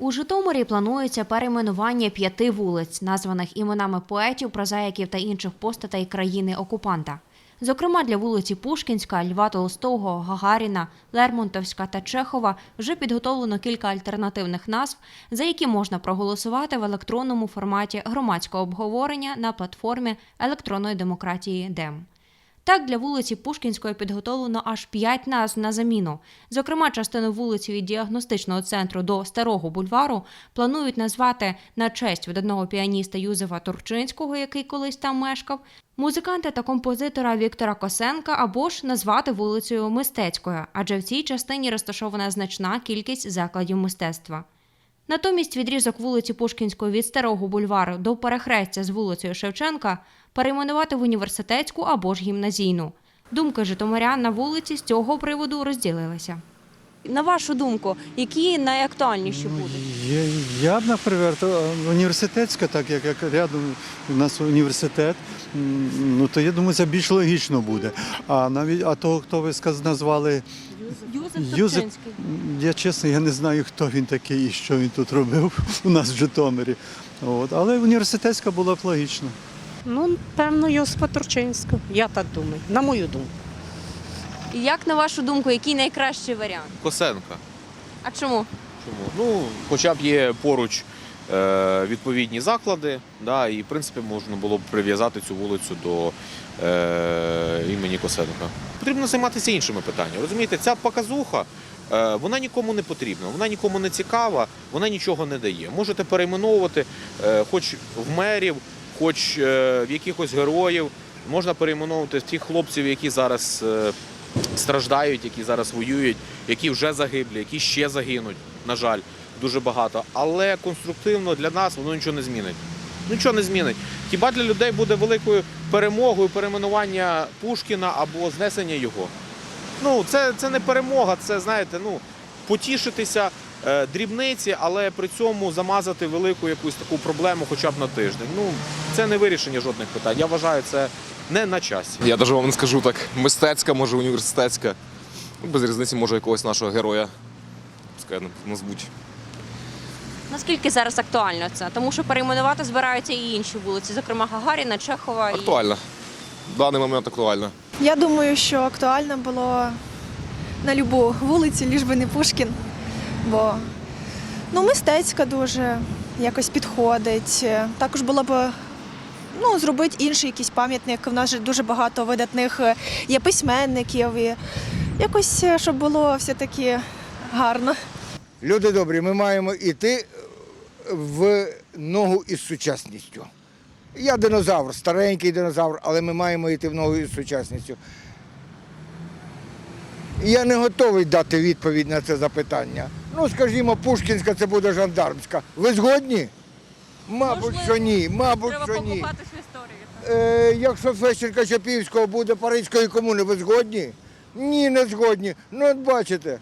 У Житомирі планується перейменування п'яти вулиць, названих іменами поетів, прозаїків та інших постатей країни-окупанта. Зокрема, для вулиці Пушкінська, Льва Толстого, Гагаріна, Лермонтовська та Чехова вже підготовлено кілька альтернативних назв, за які можна проголосувати в електронному форматі громадського обговорення на платформі електронної демократії ДЕМ. Так, для вулиці Пушкінської підготовлено аж п'ять назв на заміну. Зокрема, частину вулиці від діагностичного центру до Старого бульвару планують назвати на честь видатного піаніста Юзефа Турчинського, який колись там мешкав, музиканта та композитора Віктора Косенка, або ж назвати вулицею Мистецькою, адже в цій частині розташована значна кількість закладів мистецтва. Натомість відрізок вулиці Пушкінської від Старого бульвару до перехрестя з вулицею Шевченка перейменувати в університетську або ж гімназійну. Думки житомирян на вулиці з цього приводу розділилися. На вашу думку, які найактуальніші будуть? Я, я б, наприклад, е, університетська, так як, як рядом у нас університет, ну то я думаю, це більш логічно буде. А навіть а того, хто ви сказ, назвали, Юзеф Юзеф, я чесно, я не знаю, хто він такий і що він тут робив у нас в Житомирі. От. Але університетська була б логічно. Ну, певно, Йосипа Турчинського. Я так думаю, на мою думку. І як на вашу думку, який найкращий варіант? Косенка. А чому? Чому? Ну, хоча б є поруч е, відповідні заклади, да, і в принципі можна було б прив'язати цю вулицю до е, імені Косенка. Потрібно займатися іншими питаннями. Розумієте, ця показуха. е, Вона нікому не потрібна, вона нікому не цікава, вона нічого не дає. Можете перейменовувати е, хоч в мерів, хоч е, в якихось героїв. Можна перейменовувати тих хлопців, які зараз е, страждають, які зараз воюють, які вже загиблі, які ще загинуть, на жаль, дуже багато. Але конструктивно для нас воно нічого не змінить. Нічого не змінить. Хіба для людей буде великою перемогою перейменування Пушкіна або знесення його? Ну, це, це не перемога, це, знаєте, ну, потішитися дрібниці, але при цьому замазати велику якусь таку проблему хоча б на тиждень. Ну, це не вирішення жодних питань. Я вважаю, це не на часі. Я навіть вам не скажу так, мистецька, може університетська. Ну, без різниці, може, якогось нашого героя. Пускай назвуть. Наскільки зараз актуально це? Тому що перейменувати збираються і інші вулиці, зокрема Гагаріна, Чехова. Актуально. В даний момент актуально. Я думаю, що актуально було на любу вулицю, ліж би не Пушкін. Бо ну, мистецька дуже якось підходить. Також було б ну, зробити інший якийсь пам'ятник. У нас же дуже багато видатних е, є письменників. І якось, е, щоб було все-таки гарно. Люди добрі, ми маємо йти в ногу із сучасністю. Я динозавр, старенький динозавр, але ми маємо йти в ногу із сучасністю. Я не готовий дати відповідь на це запитання. Ну, скажімо, Пушкінська це буде жандармська. Ви згодні? Мабуть, Можливо. що ні. Мабуть, Треба що ні. історії. Е, якщо Фещенка Чапівського буде Паризької комуни, ви згодні? Ні, не згодні. Ну, от бачите,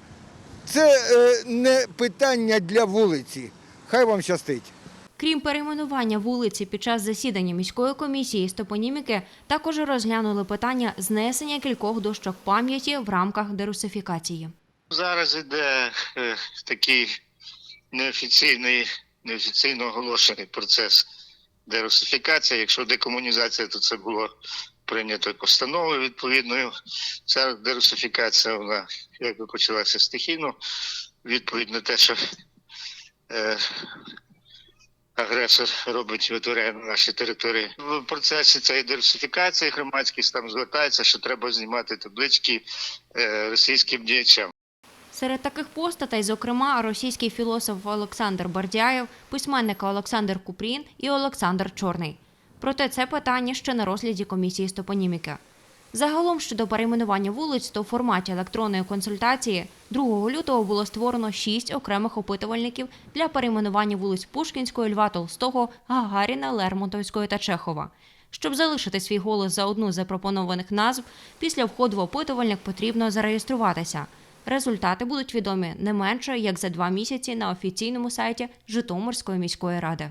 це е, не питання для вулиці. Хай вам щастить. Крім перейменування вулиці під час засідання міської комісії з топоніміки, також розглянули питання знесення кількох дощок пам'яті в рамках дерусифікації. Зараз іде е, такий неофіційний, неофіційно оголошений процес дерусифікації. Якщо декомунізація, то це було прийнято постановою відповідною. Ця дерусифікація вона якби почалася стихійно, відповідь на те, що е, агресор робить витворяє на нашій території. В процесі цієї дерусифікації громадськість там звертається, що треба знімати таблички е, російським діячам. Серед таких постатей, зокрема, російський філософ Олександр Бардяєв, письменника Олександр Купрін і Олександр Чорний. Проте це питання ще на розгляді комісії з топоніміки. Загалом щодо перейменування вулиць, то в форматі електронної консультації 2 лютого було створено шість окремих опитувальників для перейменування вулиць Пушкінської, Льва Толстого, Гагаріна, Лермонтовської та Чехова. Щоб залишити свій голос за одну з запропонованих назв, після входу в опитувальник потрібно зареєструватися. Результати будуть відомі не менше як за два місяці на офіційному сайті Житомирської міської ради.